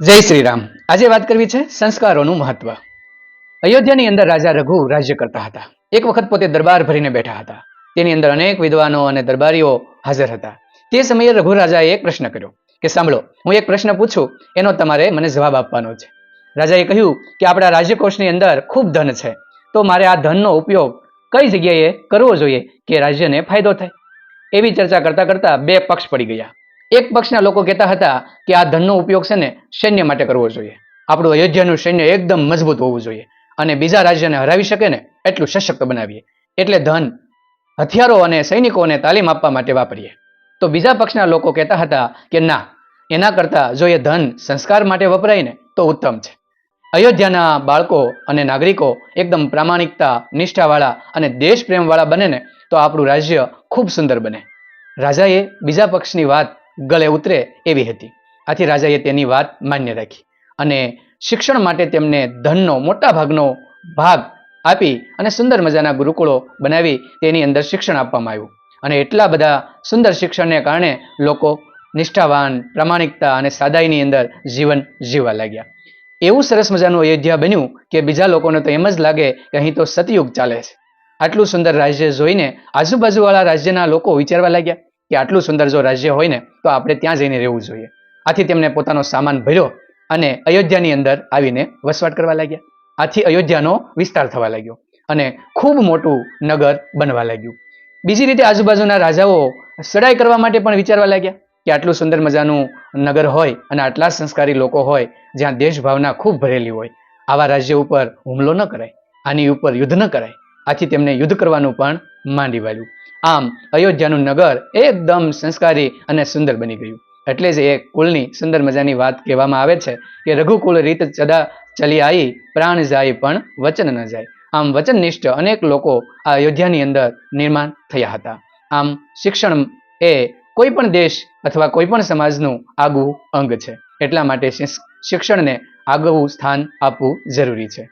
જય શ્રી રામ આજે વાત કરવી છે સંસ્કારોનું મહત્વ. અયોધ્યાની અંદર રાજા રઘુ રાજ્ય કરતા હતા. એક વખત પોતે દરબાર ભરીને બેઠા હતા. તેની અંદર અનેક વિદ્વાનો અને દરબારીઓ હાજર હતા. તે સમયે રઘુ રાજાએ એક પ્રશ્ન કર્યો કે સાંભળો, હું એક પ્રશ્ન પૂછું, એનો તમારે મને જવાબ આપવાનો છે. રાજાએ કહ્યું કે આપણા રાજ્યકોષની અંદર ખૂબ ધન છે, તો મારે આ ધનનો ઉપયોગ કઈ જગ્યાએ કરવો જોઈએ કે રાજ્યને ફાયદો થાય? એવી ચર્ચા કરતા કરતા બે પક્ષ પડી ગયા. એક પક્ષના લોકો કહેતા હતા કે આ ધનનો ઉપયોગ છે ને સૈન્ય માટે કરવો જોઈએ. આપણું અયોધ્યાનું સૈન્ય એકદમ મજબૂત હોવું જોઈએ અને બીજા રાજ્યને હરાવી શકે ને એટલું સશક્ત બનાવીએ. એટલે ધન, હથિયારો અને સૈનિકોને તાલીમ આપવા માટે વાપરીએ. તો બીજા પક્ષના લોકો કહેતા હતા કે ના, એના કરતાં જો એ ધન સંસ્કાર માટે વપરાય ને તો ઉત્તમ છે. અયોધ્યાના બાળકો અને નાગરિકો એકદમ પ્રામાણિકતા, નિષ્ઠાવાળા અને દેશ પ્રેમવાળા બને ને તો આપણું રાજ્ય ખૂબ સુંદર બને. રાજાએ બીજા પક્ષની વાત ગળે ઉતરે એવી હતી. આથી રાજાએ તેની વાત માન્ય રાખી અને શિક્ષણ માટે તેમને ધનનો, મોટા ભાગનો ભાગ આપી અને સુંદર મજાના ગુરુકુળો બનાવી તેની અંદર શિક્ષણ આપવામાં આવ્યું. અને એટલા બધા સુંદર શિક્ષણને કારણે લોકો નિષ્ઠાવાન, પ્રામાણિકતા અને સાદાઈની અંદર જીવન જીવવા લાગ્યા. એવું સરસ મજાનું અયોધ્યા બન્યું કે બીજા લોકોને તો એમ જ લાગે કે અહીં તો સતયુગ ચાલે છે. આટલું સુંદર રાજ્ય જોઈને આજુબાજુવાળા રાજ્યના લોકો વિચારવા લાગ્યા કે આટલું સુંદર જો રાજ્ય હોય ને, તો આપણે ત્યાં જઈને રહેવું જોઈએ. આથી તેમણે પોતાનો સામાન ભર્યો અને અયોધ્યાની અંદર આવીને વસવાટ કરવા લાગ્યા. આથી અયોધ્યાનો વિસ્તાર થવા લાગ્યો અને ખૂબ મોટું નગર બનવા લાગ્યું. બીજી રીતે આજુબાજુના રાજાઓ સડાઈ કરવા માટે પણ વિચારવા લાગ્યા કે આટલું સુંદર મજાનું નગર હોય અને આટલા સંસ્કારી લોકો હોય, જ્યાં દેશભાવના ખૂબ ભરેલી હોય, આવા રાજ્ય ઉપર હુમલો ન કરાય, આની ઉપર યુદ્ધ ન કરાય. આથી તેમને યુદ્ધ કરવાનું પણ માંડી વાળ્યું. આમ અયોધ્યાનું નગર એકદમ સંસ્કારી અને સુંદર બની ગયું. એટલે જ એ કુલની સુંદર મજાની વાત કહેવામાં આવે છે કે રઘુકુલ રીત ચદા ચલી આવી પ્રાણ જાય પણ વચન ન જાય. આમ વચનનિષ્ઠ અનેક લોકો આ અયોધ્યાની અંદર નિર્માણ થયા હતા. આમ શિક્ષણ એ કોઈ પણ દેશ અથવા કોઈ પણ સમાજનું આગવું અંગ છે. એટલા માટે શિક્ષણને આગવું સ્થાન આપવું જરૂરી છે.